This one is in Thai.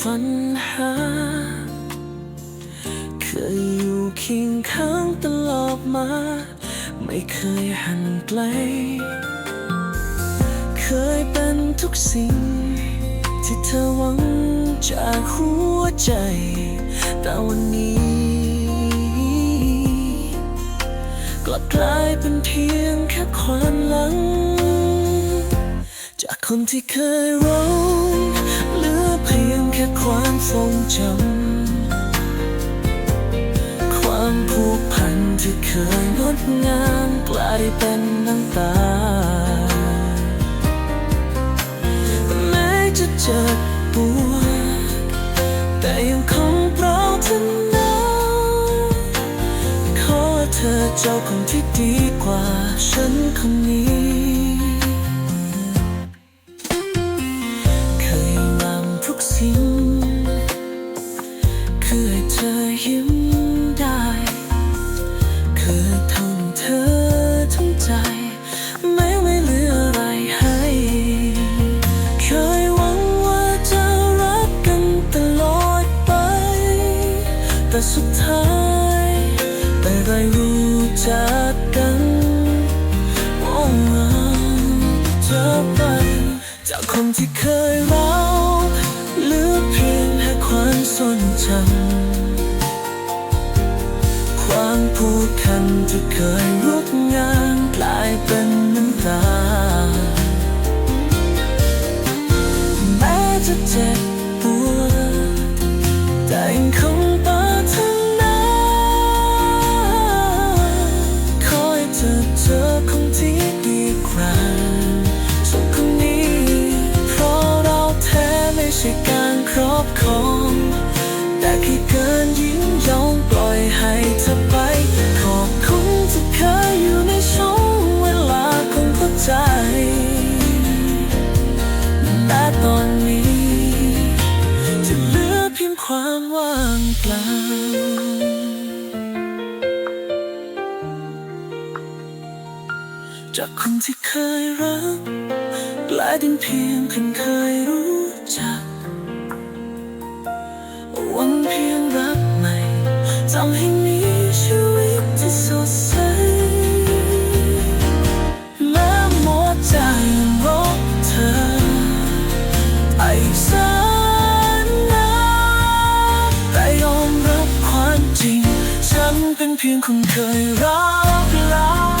ฝันหา เคยอยู่เคียงข้างตลอดมา ไม่เคยหันไกล เคยเป็นทุกสิ่ง ที่เธอหวังจากหัวใจ แต่วันนี้ กลับกลายเป็นเพียงแค่ความหลัง จากคนที่เคยร้ ทรงจำ ความผูกพันที่เคยงดงามกลายเป็นน้ำตา แม้จะเจ็บปวดแต่ยังคงปรารถนาขอเธอเจ้าคนที่ดีกว่าฉันคนนี้ สุดท้ายไม่ได้รู้จักกันโอ้เจอไปจากคนที่เคยรักเหลือเพียงแค่ความทรงจำความผูกพันที่เคยงดงามกลายเป็น ความว่างเปล่า จากคนที่เคยรักกลายเป็นเพียงคนเคยรู้จักหวังเพียงรักใหม่ทำให้ เป็นเพียงคนเคยรักแล้ว